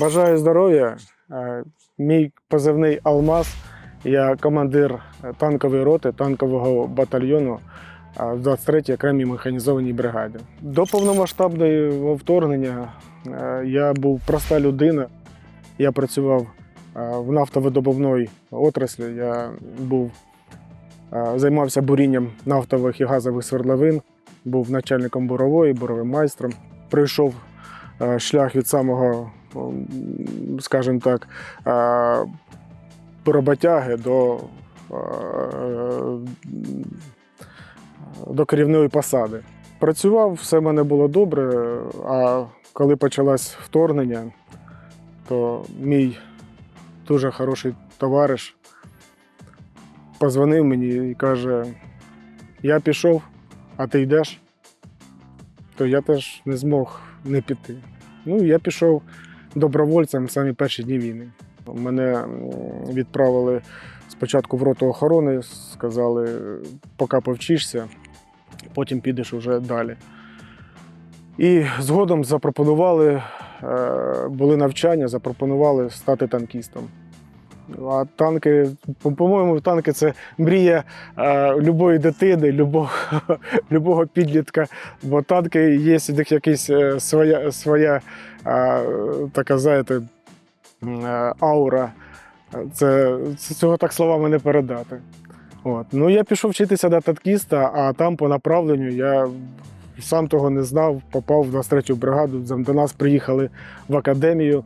Бажаю здоров'я. Е, Мій позивний Алмаз. Я командир е, танкової роти танкового батальйону е, в 23-й окремій механізованій бригаді. До повномасштабного вторгнення я був проста людина. Я працював в нафтовидобувної отраслі. Я був, займався бурінням нафтових і газових свердловин, був начальником бурової, буровим майстром. Пройшов е, шлях від самого, скажімо так, е, роботяги до, е, до керівної посади. Працював, все в мене було добре, а коли почалось вторгнення, то мій дуже хороший товариш позвонив мені і каже: Я пішов, а ти йдеш, то я теж не змог не піти. Ну, я пішов добровольцем в самі перші дні війни. Мене відправили спочатку в роту охорони, сказали, поки повчишся, потім підеш уже далі. І згодом запропонували, е, були навчання, запропонували стати танкістом. А танки, по- по-моєму, танки це мрія е, любої дитини, любого, любого підлітка. Бо танки є якась е, своя, своя така, знаєте, е, аура. Це, це цього так словами не передати. От. Ну, я пішов вчитися на танкіста, а там по направленню я сам того не знав, попав в 23-ю бригаду. До нас приїхали в академію.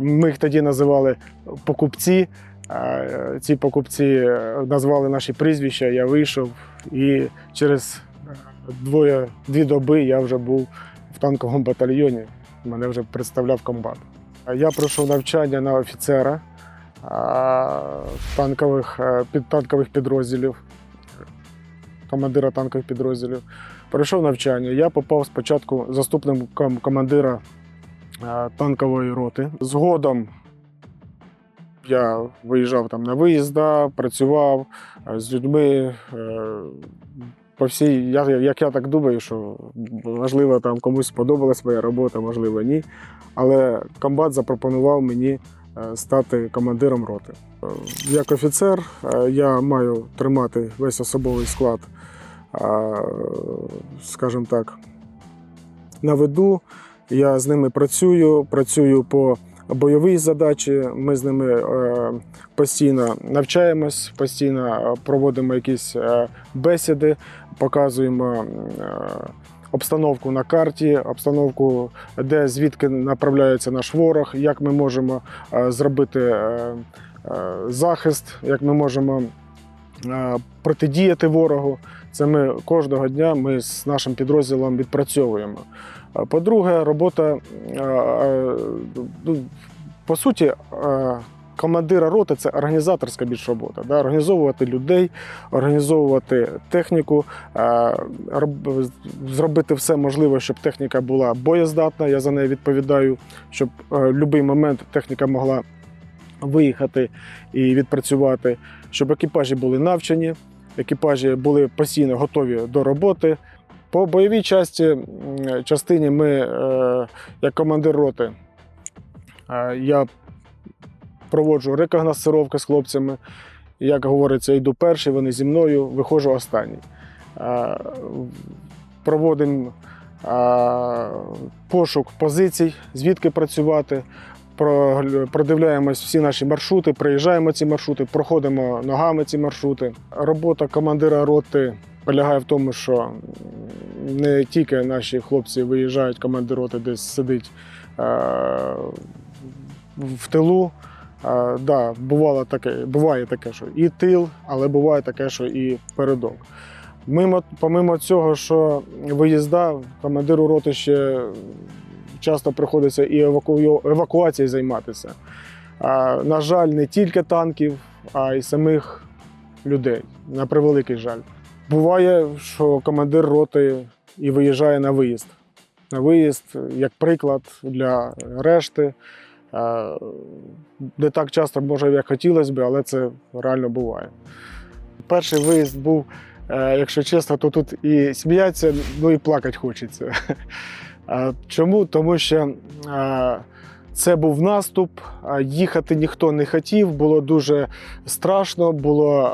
Ми їх тоді називали покупці. Ці покупці е, назвали наші прізвища, я вийшов, і через е, двоє, дві доби я вже був в танковому батальйоні. Мене вже представляв комбат. Я пройшов навчання на офіцера танкових, е, танкових підрозділів, командира танкових підрозділів. Пройшов навчання. Я попав спочатку заступником командира е, танкової роти. Згодом я виїжджав там на виїзда, працював е, з людьми. По всій, я, як я так думаю, що можливо там комусь сподобалась моя робота, можливо, ні. Але комбат запропонував мені е, стати командиром роти. Е, Як офіцер е, я маю тримати весь особовий склад, скажімо так, на виду. Я з ними працюю, працюю по бойовій задачі. Ми з ними постійно навчаємось, постійно проводимо якісь бесіди, показуємо е, обстановку на карті, обстановку, де звідки направляється наш ворог, як ми можемо е, зробити е, захист, як ми можемо протидіяти ворогу. Це ми кожного дня ми з нашим підрозділом відпрацьовуємо. По-друге, робота ну, по суті. Е, Командира роти це організаторська більш робота. Да? Організовувати людей, організовувати техніку, е, роб- зробити все можливе, щоб техніка була боєздатна. Я за неї відповідаю, щоб е, в будь-який момент техніка могла виїхати і відпрацювати, щоб екіпажі були навчені, екіпажі були постійно готові до роботи. По бойовій часті, частині ми, е, як командир роти, е, я проводжу рекогносцировки з хлопцями. Як говориться, йду перший, вони зі мною, виходжу останній. Проводимо пошук позицій, звідки працювати. Про- Продивляємось всі наші маршрути, приїжджаємо ці маршрути, проходимо ногами ці маршрути. Робота командира роти полягає в тому, що не тільки наші хлопці виїжджають, командир роти десь сидить в тилу. Е, да, бувало таке, буває таке, що і тил, але буває таке, що і передок. Мимо, помимо цього, що виїзда, командиру роти ще часто приходиться і еваку... евакуацією займатися. А, на жаль, не тільки танків, а й самих людей. На превеликий жаль. Буває, що командир роти і виїжджає на виїзд. На виїзд, як приклад для решти. Не так часто, може, як хотілося б, але це реально буває. Перший виїзд був, е, якщо чесно, то тут і сміятися, ну і плакати хочеться. Чому? Тому що Це був наступ, їхати ніхто не хотів, було дуже страшно, було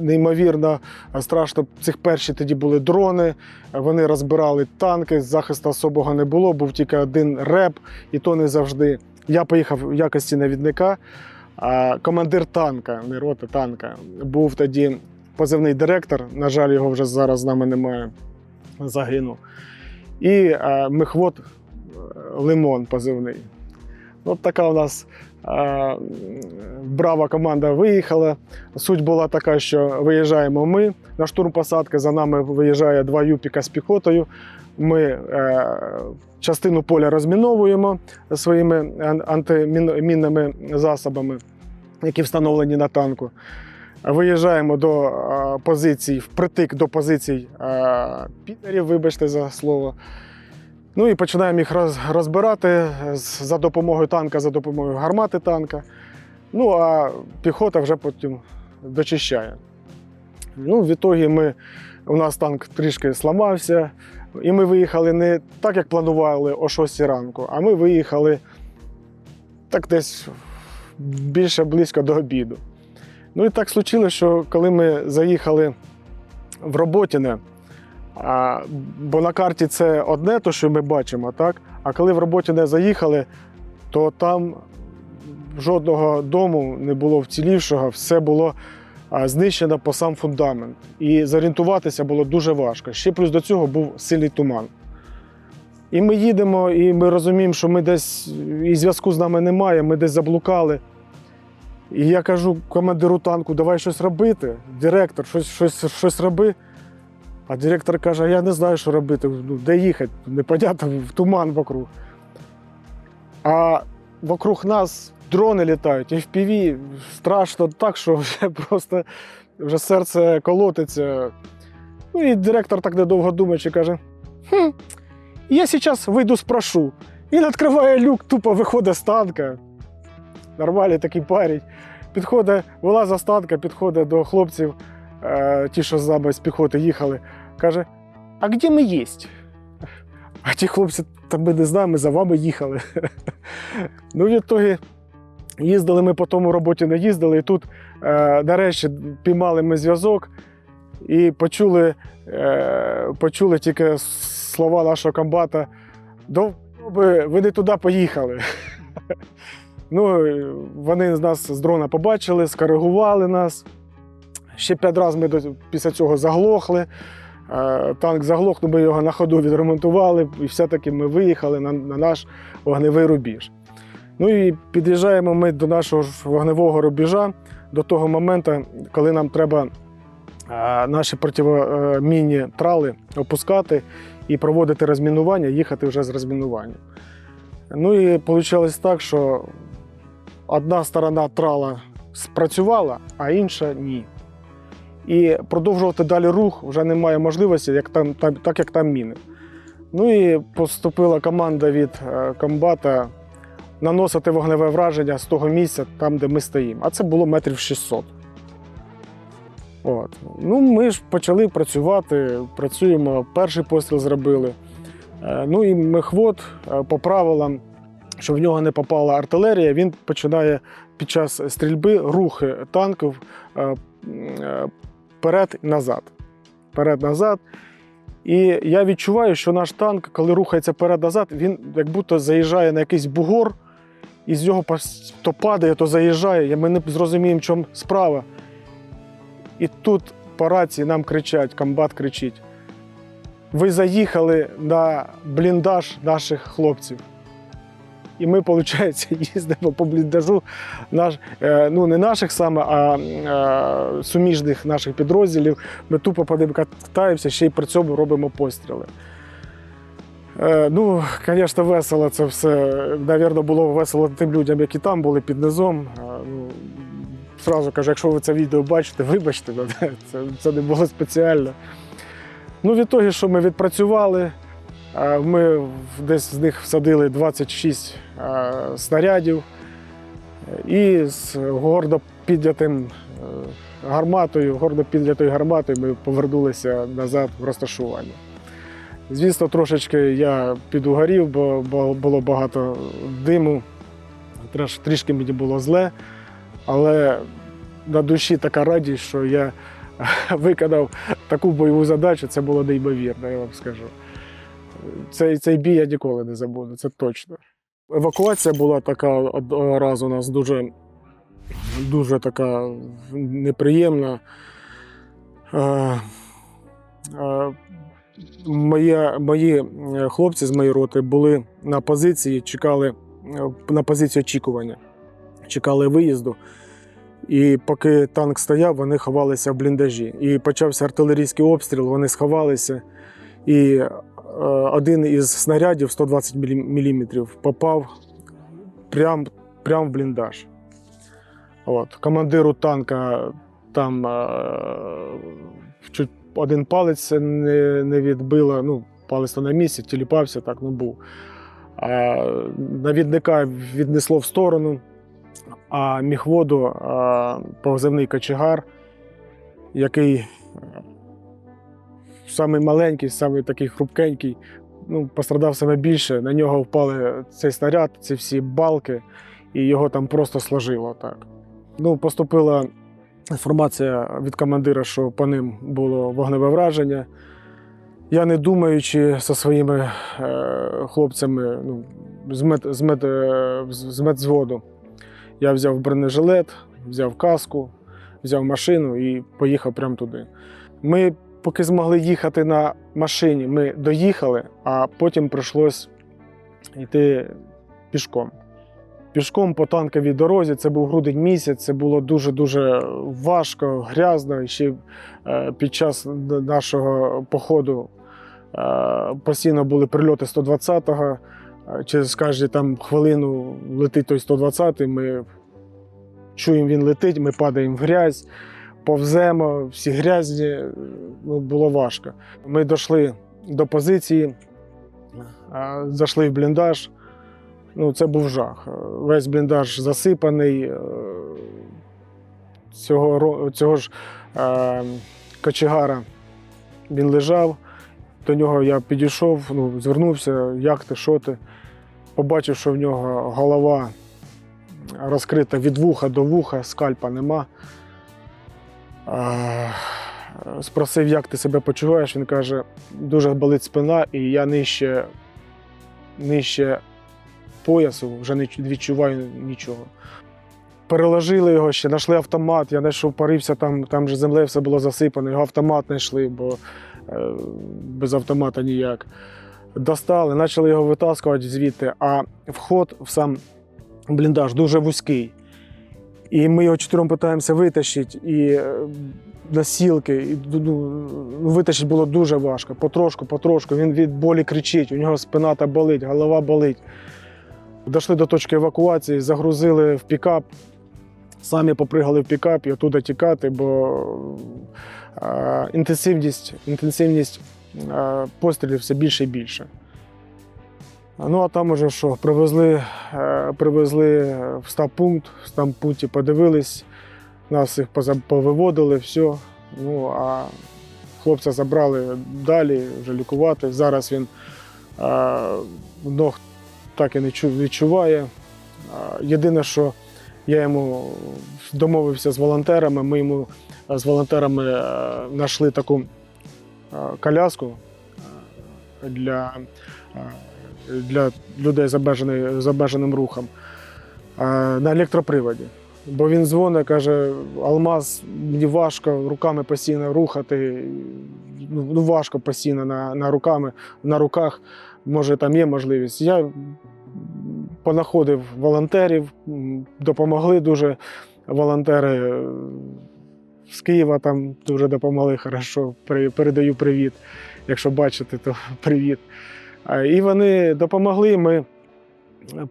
неймовірно страшно. Цих перші тоді були дрони, вони розбирали танки, захисту особого не було, був тільки один реп, і то не завжди. Я поїхав в якості навідника. Командир танка, не роти танка, був тоді позивний директор. На жаль, його вже зараз з нами немає. Загинув. І мехвод Лимон позивний. От така у нас а, брава команда виїхала. Суть була така, що виїжджаємо ми на штурм посадки. За нами виїжджає два юпіка з піхотою. Ми е, частину поля розміновуємо своїми антимінними засобами, які встановлені на танку. Виїжджаємо до е, позицій, впритик до позицій е, підерів, вибачте за слово. Ну і починаємо їх розбирати за допомогою танка, за допомогою гармати танка. Ну а піхота вже потім дочищає. Ну, в ітогі ми, у нас танк трішки сламався, і ми виїхали не так, як планували о 6 ранку, а ми виїхали так десь більше близько до обіду. Ну і так случилося, що коли ми заїхали в Роботіне, а, бо на карті це одне, то що ми бачимо, так? А коли в Роботіне заїхали, то там жодного дому не було вцілівшого, все було знищено по сам фундамент. І зорієнтуватися було дуже важко. Ще плюс до цього був сильний туман. І ми їдемо, і ми розуміємо, що ми десь і зв'язку з нами немає, ми десь заблукали. І я кажу командиру танку, давай щось робити. Директор, щось, щось, щось роби. А директор каже: я не знаю, що робити. Ну, де їхати? Непонятно, в туман вокруг. А вокруг нас дрони літають, FPV, страшно так, що вже просто вже серце колотиться. Ну і директор так недовго думаючи каже: хм, я зараз вийду спрошу. Він відкриває люк, тупо виходить з танка. Нормальний такий парень. Підходить, вилазить з танка, підходить до хлопців, е, ті, що з нами з піхоти їхали, каже: А де ми є? А ті хлопці, та ми не знаємо, ми за вами їхали. ну, в ітогі їздили ми по тому роботі не їздили, і тут е, нарешті піймали ми зв'язок і почули, е, почули тільки слова нашого комбата. «Довби, ви не туди поїхали. ну, вони нас з дрона побачили, скоригували нас. Ще п'ять разів ми після цього заглохли. Е, Танк заглох, ну, ми його на ходу відремонтували, і все-таки ми виїхали на, на наш вогневий рубіж. Ну і під'їжджаємо ми до нашого вогневого рубежа до того моменту, коли нам треба е, наші протимінні трали опускати і проводити розмінування, їхати вже з розмінуванням. Ну і вийшло так, що одна сторона трала спрацювала, а інша ні. І продовжувати далі рух вже немає можливості, як там, там, так як там міни. Ну і поступила команда від е, комбата наносити вогневе враження з того місця, там, де ми стоїмо. А це було метрів 600. От. Ну, ми ж почали працювати, працюємо, перший постріл зробили. Е, Ну і мехвод е, по правилам, щоб в нього не попала артилерія, він починає під час стрільби рухи танків вперед назад. Вперед-назад. І я відчуваю, що наш танк, коли рухається вперед-назад, він як будто заїжджає на якийсь бугор, і з нього то падає, то заїжджає. Ми не зрозуміємо, в чому справа. І тут по рації нам кричать, комбат кричить: ви заїхали на бліндаж наших хлопців. І ми, виходить, їздимо по бліндажу наш, е, ну, не наших саме, а е, суміжних наших підрозділів. Ми тупо по ним катаємося, ще й при цьому робимо постріли. Е, ну, звісно, весело це все. Навірно, було весело тим людям, які там були під низом. Ну, Сразу кажу, якщо ви це відео бачите, вибачте, це, це не було спеціально. Ну, від того, що ми відпрацювали, ми десь з них всадили 26 е, снарядів і з гордо піднятим е, гарматою, гордо піднятою гарматою ми повернулися назад в розташування. Звісно, трошечки я підугорів, бо було багато диму, трішки мені було зле, але на душі така радість, що я виконав таку бойову задачу, це було неймовірно, я вам скажу. Цей, цей бій я ніколи не забуду, це точно. Евакуація була така одного у нас дуже, дуже така неприємна. Е, е, Моє, мої е, хлопці з моєї роти були на позиції, чекали е, на позиції очікування, чекали виїзду. І поки танк стояв, вони ховалися в бліндажі. І почався артилерійський обстріл, вони сховалися. І один із снарядів 120 мм попав прямо прям в бліндаж. От. Командиру танка там е, чуть один палець не, не відбило, ну, палець на місці, тіліпався, так ну був. А, навідника віднесло в сторону, а міхводу а, позивний кочегар, який е, самий маленький, самий такий хрупкенький, ну, пострадав саме більше. На нього впали цей снаряд, ці всі балки, і його там просто сложило так. Ну, поступила інформація від командира, що по ним було вогневе враження. Я не думаючи зі своїми е, хлопцями ну, з, мед, з, мед, е, з медзводу, я взяв бронежилет, взяв каску, взяв машину і поїхав прямо туди. Ми, поки змогли їхати на машині, ми доїхали, а потім прийшлось йти пішком. Пішком по танковій дорозі, це був грудень місяць, це було дуже-дуже важко, грязно. Ще е, під час нашого походу е, постійно були прильоти 120-го. Е, Через кожну там хвилину летить той 120-й, ми чуємо, він летить, ми падаємо в грязь, повземо, всі грязні, е, ну, було важко. Ми дійшли до позиції, зайшли в бліндаж. Ну, це був жах. Весь бліндаж засипаний. е, Цього, цього ж е, кочегара він лежав. До нього я підійшов, ну, звернувся, як ти, що ти. Побачив, що в нього голова розкрита від вуха до вуха, скальпа нема. Спросив, як ти себе почуваєш. Він каже, дуже болить спина, і я нижче, нижче поясу вже не відчуваю нічого. Переложили його ще, знайшли автомат. Я знайшов, парився там, там же землею все було засипано, його автомат знайшли, бо е, без автомата ніяк. Достали, почали його витаскувати звідти, а вход в сам бліндаж дуже вузький. І ми його чотирьом питаємося витащити, і е, носілки, і, ну, ну, витащити було дуже важко. Потрошку, потрошку. Він від болі кричить, у нього спина та болить, голова болить. Дійшли до точки евакуації, загрузили в пікап, самі попригали в пікап і оттуда тікати, бо е, інтенсивність, інтенсивність е, пострілів все більше і більше. Ну а там уже що, привезли, е, привезли в стаб-пункт, в стаб-пункті подивились, нас поза- повиводили, все. Ну а хлопця забрали далі вже лікувати. Зараз він е, ног так і не чу- відчуває. Єдине, що я йому домовився з волонтерами, ми йому е, з волонтерами е, знайшли таку е, коляску е, для, е, для людей з обмеженим, рухом на електроприводі. Бо він дзвонить, каже, Алмаз, мені важко руками постійно рухати. Ну, ну, важко постійно на, на, руками, на руках. Може, там є можливість. Я понаходив волонтерів, допомогли дуже волонтери е, з Києва там дуже допомогли хорошо. Передаю привіт. Якщо бачите, то привіт. А, І вони допомогли. Ми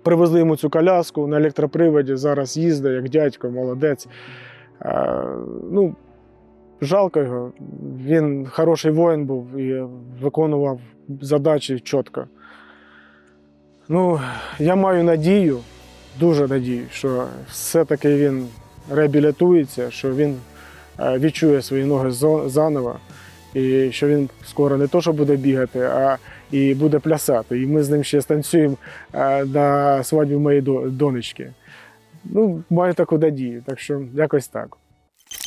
привезли йому цю коляску на електроприводі. Зараз їздить, як дядько, молодець. Ну, жалко його. Він хороший воїн був і виконував задачі чітко. Ну, я маю надію, дуже надію, що все-таки він реабілітується, що він е, відчує свої ноги заново і що він скоро не то, що буде бігати, а і буде плясати. І ми з ним ще станцюємо е, на свадьбі моєї донечки. Ну, маю таку надію, так що якось так.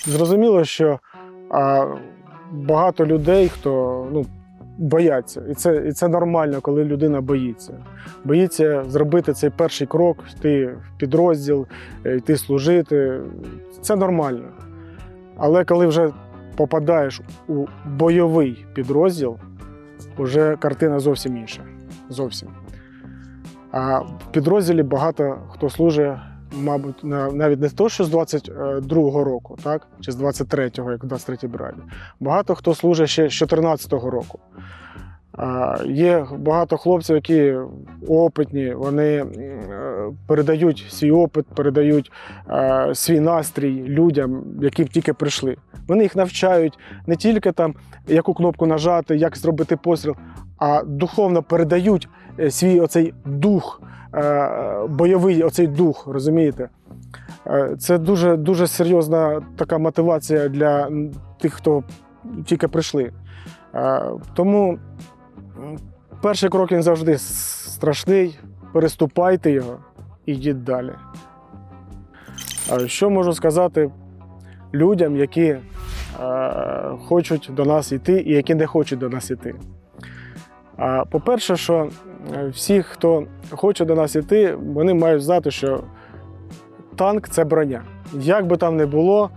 Зрозуміло, що а, багато людей, хто ну, бояться. І це, і це нормально, коли людина боїться. Боїться зробити цей перший крок, йти в підрозділ, е, йти служити. Це нормально. Але коли вже попадаєш у бойовий підрозділ, вже картина зовсім інша. Зовсім. А в підрозділі багато хто служить, мабуть, навіть не то, що з 22-го року, так? чи з 23-го, як в 23-й бригаді. Багато хто служить ще з 14-го року. Є багато хлопців, які опитні, вони е, передають свій опит, передають е, свій настрій людям, які тільки прийшли. Вони їх навчають не тільки там, яку кнопку нажати, як зробити постріл, а духовно передають е, свій оцей дух, бойовий оцей дух, розумієте? Це дуже, дуже серйозна така мотивація для тих, хто тільки прийшли. Тому перший крок він завжди страшний. Переступайте його і йдіть далі. Що можу сказати людям, які е, хочуть до нас йти і які не хочуть до нас йти? По-перше, що е, всі, хто хоче до нас йти, вони мають знати, що танк це броня. Як би там не було,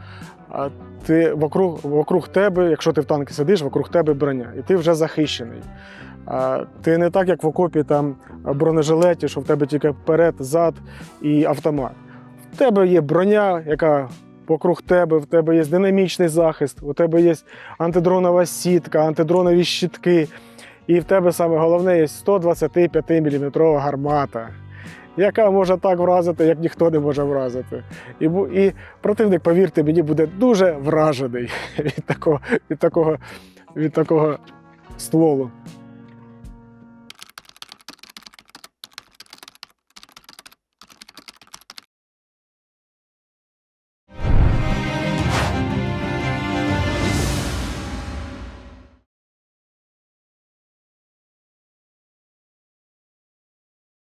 ти вокруг, вокруг тебе, якщо ти в танку сидиш, вокруг тебе броня, і ти вже захищений. Ти не так, як в окопі там бронежилеті, що в тебе тільки вперед, зад і автомат. В тебе є броня, яка вокруг тебе, в тебе є динамічний захист, у тебе є антидронова сітка, антидронові щитки. І в тебе саме головне є 125 мм гармата, яка може так вразити, як ніхто не може вразити. І, і противник, повірте мені, буде дуже вражений від такого, від такого, від такого стволу.